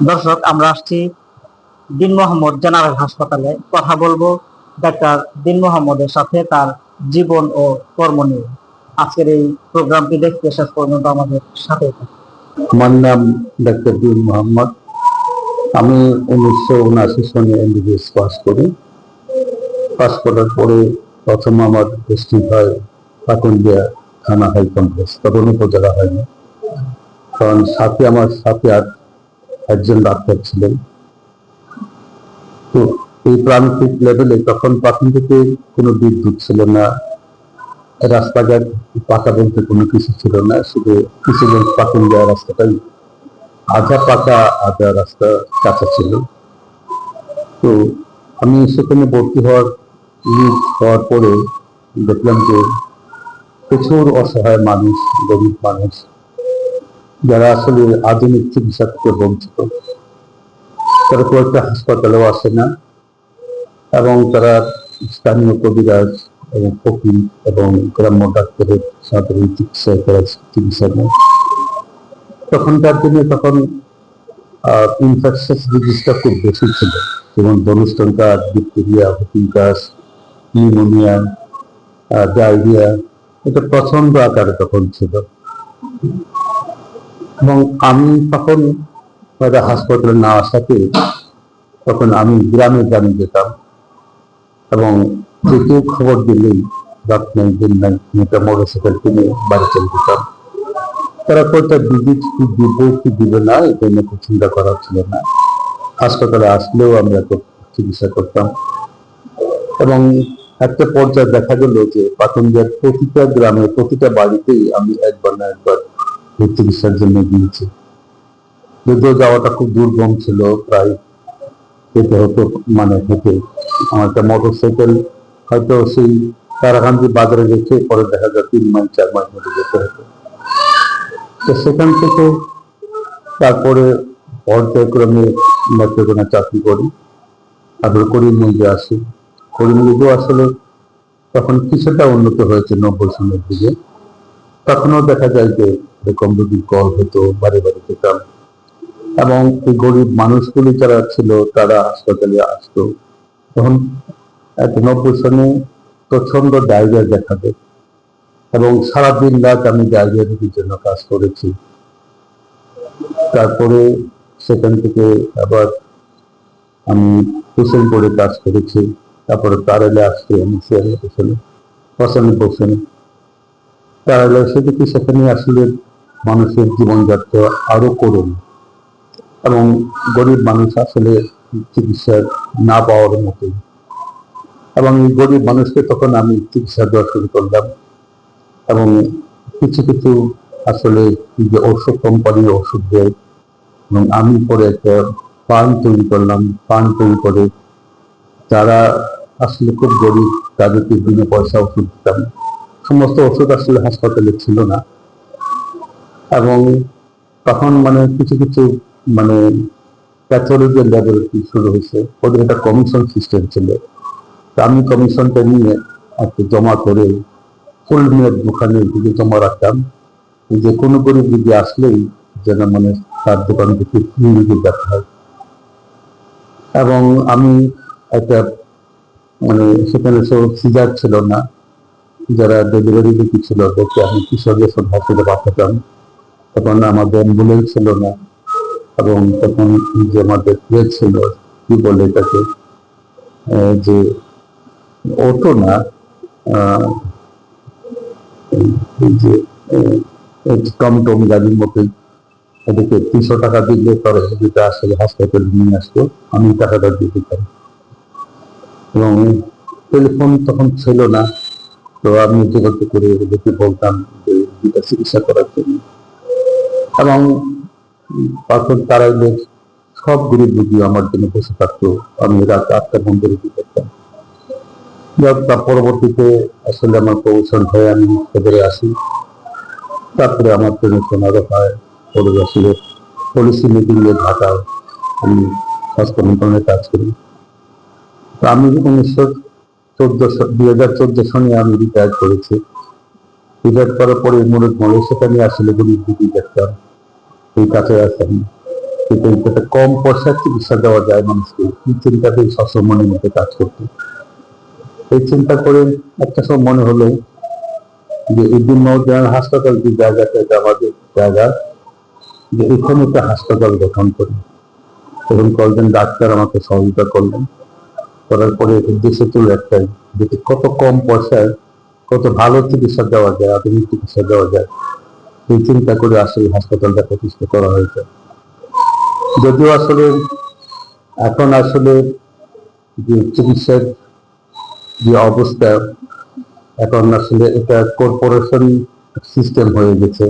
দর্শক, আমরা আসছি দিন মোহাম্মদ জেনারেল হাসপাতালে। কথা বলব ডাক্তার দিন মোহাম্মদের সাথে তার জীবন ও কর্ম নিয়ে। আজকের এই প্রোগ্রামটি দেখতে শেষ পর্যন্ত আমাদের সাথে আমার নাম ডাক্তার দিন মোহাম্মদ। আমি উনিশশো উনআশি সনে এমবিবিএস পাস করি। পাস করার পরে প্রথম আমার পোস্টিং হয় পাকুন্দিয়া থানা হাই কমপ্লেক্স তখন উপজেলা হয়নি। কারণ সাথে আমার সাথে আর একজন ডাক্তার ছিলেন। তো এই প্রান্তিক লেভেলে তখন প্রথম থেকে কোনো বিদ্যুৎ ছিল না। রাস্তাঘাট পাকা বলতে কোনো কিছু ছিল না, শুধু কিছু পাকুন দেওয়া রাস্তাটাই আধা পাকা, আধা রাস্তা কাঁচা ছিল। তো আমি সেখানে ভর্তি হওয়ার লিড হওয়ার পরে দেখলাম যে প্রচুর অসহায় মানুষ, গরিব মানুষ যারা আসলে আধুনিক চিকিৎসা থেকে বঞ্চিত তারা খুব একটা হাসপাতালেও আসে না এবং তারা স্থানীয় কবিরাজ এবং ফকির এবং গ্রাম্য ডাক্তারের সাধারণ চিকিৎসা করা চিকিৎসা নেয়। তখনকার দিনে তখন ইনফেকশাস ডিজিজটা খুব বেশি ছিল। যেমন ধনুষ্টন কাজ ব্যাকটেরিয়া হুকিং কাজ নিউমোনিয়া ডায়রিয়া এটা প্রচণ্ড আকারে তখন ছিল। এবং আমি তখন হয়তো হাসপাতালে না আসাতে তখন আমি গ্রামে গ্রামে যেতাম এবং যে কেউ খবর দিলেই রাত নাই দিন নাই মেয়েটা মোটরসাইকেল কিনে বাড়ি চলে যেতাম। তারা কয়টা ভিজিট কি দিব, কি দিবে না? এটা নিয়ে খুব চিন্তা করা ছিল না। হাসপাতালে আসলেও আমরা চিকিৎসা করতাম। এবং একটা পর্যায়ে দেখা গেল যে পাতঞ্জার প্রতিটা গ্রামে প্রতিটা বাড়িতেই আমি একবার না একবার চিকিৎসার জন্য গিয়েছি যদিও যাওয়াটা খুব দুর্গম ছিল, প্রায় যেতে হতো মানে হেঁটে আমার একটা মোটর সাইকেল হয়তো সেই তারাকান্দি বাজারে রেখে পরে দেখা যায় তিন মাইল, চার মাইল মধ্যে যেতে হতো। তো সেখান থেকে তারপরে পর্যায়ক্রমে নেত্রকোনা চাকরি করি, তারপরে করিমগঞ্জে আসি। করিমগঞ্জেও আসলে তখন কিছুটা উন্নত হয়েছে নব্বই সনের দিকে। তখনও দেখা যায় যে এরকম রোগীর কল হতো বাড়ি বাড়ি যেতাম এবং এই গরিব মানুষগুলি যারা ছিল, তারা হাসপাতালে আসতো। তখন একটা নব্বই সনে প্রচণ্ড ডায়রিয়া দেখাবে এবং সারাদিন রাত আমি ডায়রিয়া রোগীর জন্য কাজ করেছি। তারপরে সেখান থেকে আবার আমি হুসেন করে কাজ করেছি। তারপরে তারেলে আসছি, আমি সিয়ারের পেছনে পঁচানব্বই সনে তারেলে সেদিকে সেখানে আসলে মানুষের জীবনযাত্রা আরও করুন? এবং গরিব মানুষ আসলে চিকিৎসা না পাওয়ার মতোই এবং এই গরিব মানুষকে তখন আমি চিকিৎসা দেওয়া শুরু করলাম। এবং কিছু কিছু আসলে যে ওষুধ কোম্পানির ওষুধ দেয়। এবং আমি পরে একটা ফান্ড তৈরি করলাম। ফান্ড তৈরি করে যারা আসলে খুব গরিব, তাদেরকে বিনা পয়সা ওষুধ দিতাম। সমস্ত ওষুধ আসলে হাসপাতালে ছিল না। এবং তখন মানে কিছু কিছু মানে প্যাথোলজির ল্যাবরেটরি শুরু হয়েছে। ওদের একটা কমিশন সিস্টেম ছিল। আমি কমিশনটা নিয়ে একটা জমা করে ফুল মেয়ের দোকানে দিকে জমা রাখতাম। যে কোনো গরিব দিদি আসলেই যেন মানে তার দোকান থেকে রুগী দেখা হয়। এবং আমি একটা মানে সেখানে সব সিজার ছিল না। যারা ডেলিভারি দিদি ছিল ওদেরকে আমি কিশোর যশোর হসপিটালে পাঠাতাম তখন আমাদের অ্যাম্বুলেন্স ছিল না, এবং তখন যে আমাদের ইয়ে ছিল, কি বলে এটাকে? যে অটো না যে টমটম গাড়ির মতোই ওদেরকে তিনশো টাকা দিলে পরে যেটা আসলে হাসপাতালে নিয়ে আসতো, আমি টাকাটা দিয়ে দিতাম এবং টেলিফোন তখন ছিল না তো আমি যোগাযোগ করে ওদেরকে বলতাম যে এটা চিকিৎসা করার জন্য। এবং তখন তারা এলে সব গরিব রুগী আমার জন্য বসে থাকতো, আমি রাত আটটা বন্ধ রুগী করতাম তার পরবর্তীতে আসলে আমার প্রমোশন হয়ে আমি সদরে আসি। তারপরে আমার প্রমোশন আরও হয় পরে আসলে পলিসি মিটিং এ ঢাকায় আমি স্বাস্থ্য মন্ত্রণালয়ে কাজ করি। তো আমি উনিশশো চোদ্দ দুই সনে আমি রিটায়ার করেছি। রিটায়ার করার পরে মুরুদ মলে সেখানে আসলে দেখতাম এই কাছে কিন্তু কম পয়সার চিকিৎসা দেওয়া যায় মানুষকে। এই চিন্তাতেই সবসময় মনের মধ্যে কাজ করতে। এই চিন্তা করে একটা সময় মনে হলো যে এই দিন হাসপাতাল যে জায়গাটা আমাদের জায়গা যে এখানে একটা হাসপাতাল গঠন করি। এবং কয়েকজন ডাক্তার আমাকে সহযোগিতা করলেন। করার পরে দেশে ছিল একটাই যে কত কম পয়সায় কত ভালো চিকিৎসা দেওয়া যায়, আধুনিক চিকিৎসা দেওয়া যায়, এই চিন্তা করে আসলে হাসপাতালটা প্রতিষ্ঠা করা হয়েছে। যদিও আসলে এখন আসলে যে চিকিৎসার যে অবস্থা, এখন আসলে এটা কর্পোরেশন সিস্টেম হয়ে গেছে।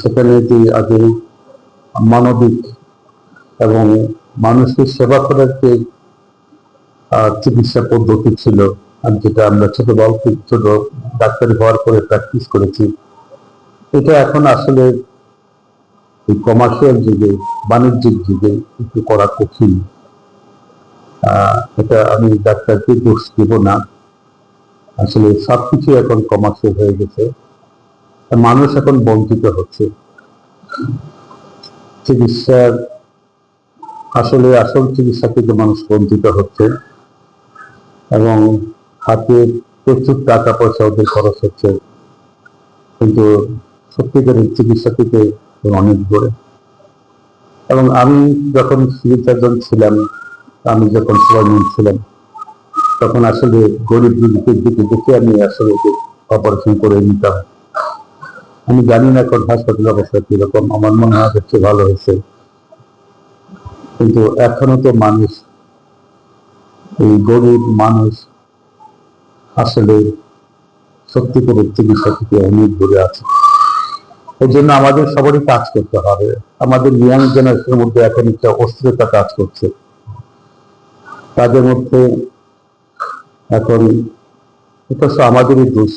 সেখানে যে আগে মানবিক এবং মানুষকে সেবা করার যে চিকিৎসা পদ্ধতি ছিল যেটা আমরা ছোট ছোট ডাক্তারি হওয়ার পরে প্র্যাকটিস করেছি। এটা এখন আসলে এই কমার্শিয়াল যুগে, বাণিজ্যিক যুগে একটু করা কঠিন। এটা আমি ডাক্তারকে দোষ দিব না। আসলে সবকিছু এখন কমার্শিয়াল হয়ে গেছে। মানুষ এখন বঞ্চিত হচ্ছে। চিকিৎসার আসলে আসল চিকিৎসা থেকে মানুষ বঞ্চিত হচ্ছে। এবং হাতে প্রচুর টাকা পয়সা ওদের খরচ হচ্ছে। কিন্তু সত্যিকারের চিকিৎসা থেকে অনেক দূরে। এবং আমি যখন সিভিল সার্জন ছিলাম, আমি যখন সুপারম্যান ছিলাম, তখন আসলে গরিব রোগীদের দিকে দেখে আমি আসলে অপারেশন করে নিতাম। আমি জানি না এখন হাসপাতাল অবস্থা কীরকম, আমার মনে হয় হচ্ছে ভালো হয়েছে। কিন্তু এখনও তো মানুষ এই গরিব মানুষ আসলে সত্যি করে চিকিৎসা থেকে অনেক দূরে আছে এর জন্য আমাদের সবারই কাজ করতে হবে। আমাদের ইয়াং জেনারেশনের মধ্যে এখন একটা অস্থিরতা কাজ করছে। তাদের মধ্যে এখন এটা আমাদেরই দোষ।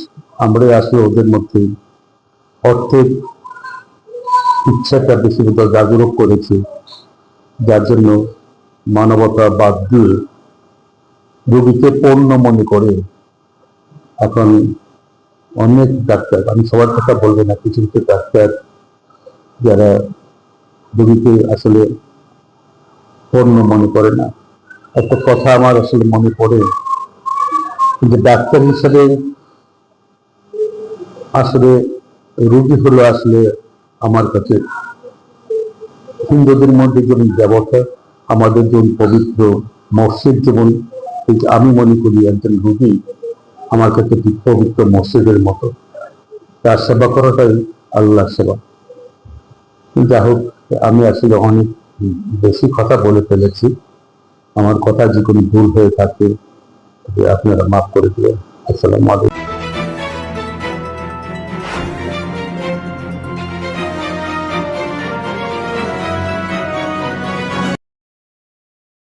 আমরাই আসলে ওদের মধ্যে অর্থের ইচ্ছাটা বেশি জাগরুক করেছি। যার জন্য মানবতা বাদ দিয়ে রোগীকে পণ্য মনে করে, এখন অনেক ডাক্তার, আমি সবার কথা বলব না, কিছু কিছু ডাক্তার যারা রোগীকে আসলে পণ্য মনে করে না। একটা কথা আমার আসলে মনে পড়ে যে ডাক্তার হিসাবে আসলে রোগী হলো আসলে আমার কাছে হিন্দুদের মধ্যে যেমন দেবতা আমাদের যেমন পবিত্র মসজিদ, যেমন ঠিক আমি মনে করি একজন রুগী আমার কাছে একটি পবিত্র মসজিদের মতো? তার সেবা করাটাই আল্লাহ সেবা। যা হোক, আমি আসলে অনেক বেশি কথা বলে ফেলেছি। আমার কথা যে কোনো ভুল হয়ে থাকে আপনারা মাফ করে দেবেন। আসসালামু আলাইকুম।